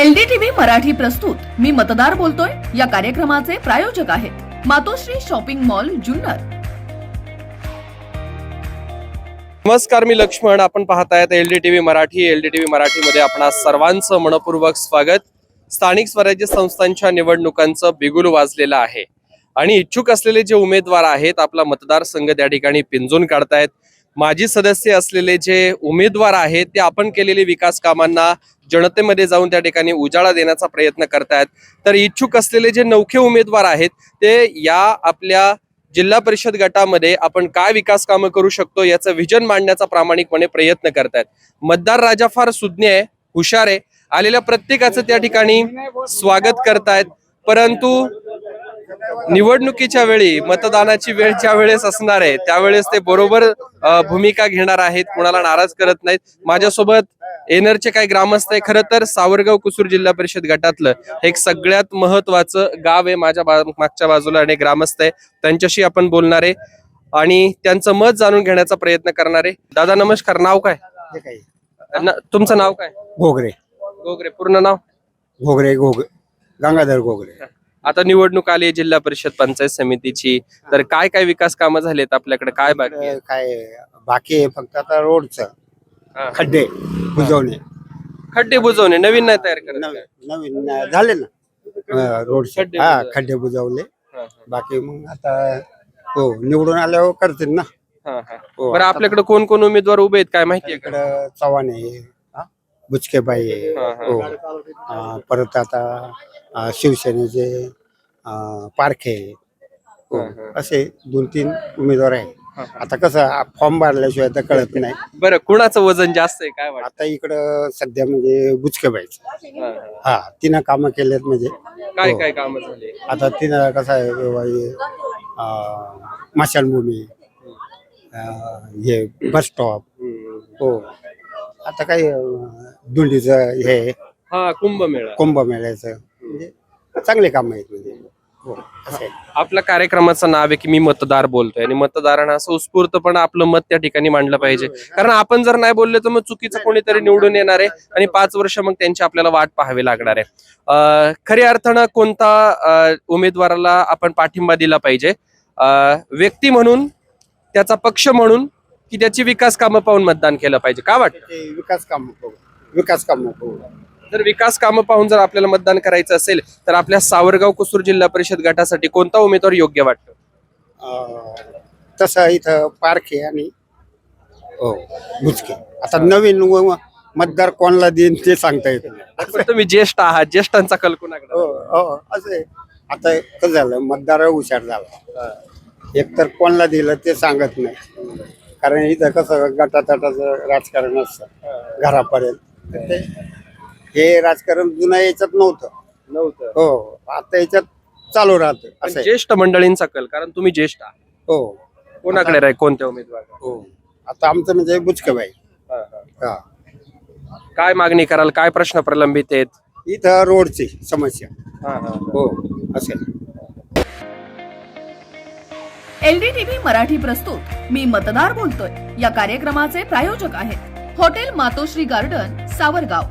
LDTV Marathi प्रस्तुत. मी मतदार बोलतोय. या कार्यक्रमाचे प्रायोजक आहेत मातोश्री शॉपिंग मॉल जुन्नर. नमस्कार मी लक्ष्मण. आपण पाहतायत L D T Marathi. L D T मराठीमध्ये आपणा सर्वांचं मनपूर्वक स्वागत. स्थानिक स्वराज्य संस्थांच्या निवडणुकांचं बिगुल वाजलेलं आहे. आणि इच्छुक असलेले जे उमेदवार आहेत आपला मतदारसंघ त्या ठिकाणी पिंजून काढतायत. माजी सदस्य असलेले जे उमेदवार आहेत ते आपण केलेले विकास कामांना जनतेमध्ये जाऊन त्या ठिकाणी उजाळा देण्याचा प्रयत्न करतायत. तर इच्छुक असलेले जे नौखे उमेदवार आहेत ते या आपल्या जिल्हा परिषद गटामध्ये आपण काय विकास कामं करू शकतो याचं विजन मांडण्याचा प्रामाणिकपणे प्रयत्न करतायत. मतदार राजा फार सुज्ञ आहे हुशार आहे. आलेल्या प्रत्येकाचं त्या ठिकाणी स्वागत करतायत. परंतु निवडणुकीच्या वेळी मतदानाची वेळ ज्या वेळेस असणार आहे त्यावेळेस ते बरोबर भूमिका घेणार आहेत कुणाला नाराज करत नाहीत. माझ्यासोबत एनरचे काही ग्रामस्थ आहे खरं तर सावरगाव कुसूर जिल्हा परिषद गटातलं हे एक सगळ्यात महत्वाचं गाव आहे माझ्या बा- मागच्या बाजूला आणि ग्रामस्थ आहे. त्यांच्याशी आपण बोलणार आहे आणि त्यांचं मत जाणून घेण्याचा प्रयत्न करणार आहे. दादा नमस्कार. नाव काय? न- तुमचं नाव काय? घोगरे. गोगरे पूर्ण नाव? घोगरे घोग गंगाधर घोगरे. आता निवडणूक आली जिल्हा परिषद पंचायत समितीची. तर काय काय विकास कामं झालेत आपल्याकडे? काय बाकी आहे? काय बाकी आहे फक्त आता रोडचं. हा. खड्डे बुजवणे. खड्डे बुजवणे नवीन नाही तयार करत नवीन नवीन अं, झाले ना. रोडचे. खड्डे हा बुजवले. खड्डे बुजवले हा, बाकी मग आता हो निवडून आल्यावर करतील ना. हा, हा. हो, बरं आता- आपल्याकडे कोण कोण उमेदवार उभे आहेत? काय माहितीये का? इकडं चव्हाण आहे. बुचकेबाई आहे हा, हा. हो. अं, परत आता अं, शिवसेनेचे अं, पारखे आहे. हो. हा, हा. असे दोन तीन उमेदवार आहे हा. आता कसं फॉर्म भरल्याशिवाय तर कळत नाही. बरं कुणाचं वजन जास्त आहे काय वाटतं? आता इकडं सध्या म्हणजे बुचकेबाईच. हा, तिनं कामं केलेत म्हणजे. काय हो. काय काम झाले? आता तिनं कसं आहे बाबा हे, अं, स्मशानभूमी अं, हे बस स्टॉप हो. आता काही अं, धुंडीचं हे हा कुंभमेळा. कुंभमेळ्याचं. म्हणजे चांगले काम आहेत म्हणजे. हो असं आहे. आपल्या कार्यक्रमाचं नाव आहे की मी मतदार बोलतोय. आणि मतदारांना असं उत्स्फूर्तपणे आपलं मत त्या ठिकाणी मांडलं पाहिजे. कारण आपण जर नाही बोलले तर मग चुकीचं कोणीतरी निवडून येणार आहे. आणि पाच वर्ष मग त्यांची आपल्याला वाट पाहावी लागणार आहे. अं, खऱ्या अर्थानं कोणता अं, उमेदवाराला आपण पाठिंबा दिला पाहिजे? अं, व्यक्ती म्हणून त्याचा पक्ष म्हणून की त्याची विकास कामं पाहून मतदान केलं पाहिजे का वाटतं? ते विकास काम विकास काम जर विकास कामं पाहून जर आपल्याला मतदान करायचं असेल तर आपल्या सावरगाव कुसूर जिल्हा परिषद गटासाठी कोणता उमेदवार योग्य वाटतो? तसं इथं पार्क आहे आणि हो बुचके आता नवीन व- मतदार कोणाला देईन ते सांगता येत नाही. पण तुम्ही ज्येष्ठ आहात ज्येष्ठांचा कल कुणाकडे? हो हो असं आहे. आता कसं झालं मतदार हुशार झाला. एक तर कोणाला दिलं ते सांगत नाही. कारण इथं कसं गटातटाचं राजकारण असतं घरापर्यंत. ते हे राजकारण जुन्या याच्यात नव्हतं. नव्हतं. हो आता याच्यात चालू राहतं पण असं आहे. ज्येष्ठ मंडळींचा कल कारण तुम्ही ज्येष्ठ आहात. हो. कोणाकडे राहील? कोणत्या उमेदवार? हो. आता आमचं म्हणजे बुचकेबाई. हा काय मागणी कराल? काय प्रश्न प्रलंबित आहेत? इथं रोडची समस्या. हो असेल एलडीटीव्ही मराठी प्रस्तुत. मी मतदार बोलतोय. या कार्यक्रमाचे प्रायोजक आहेत. Hotel Matoshree garden Savargaon.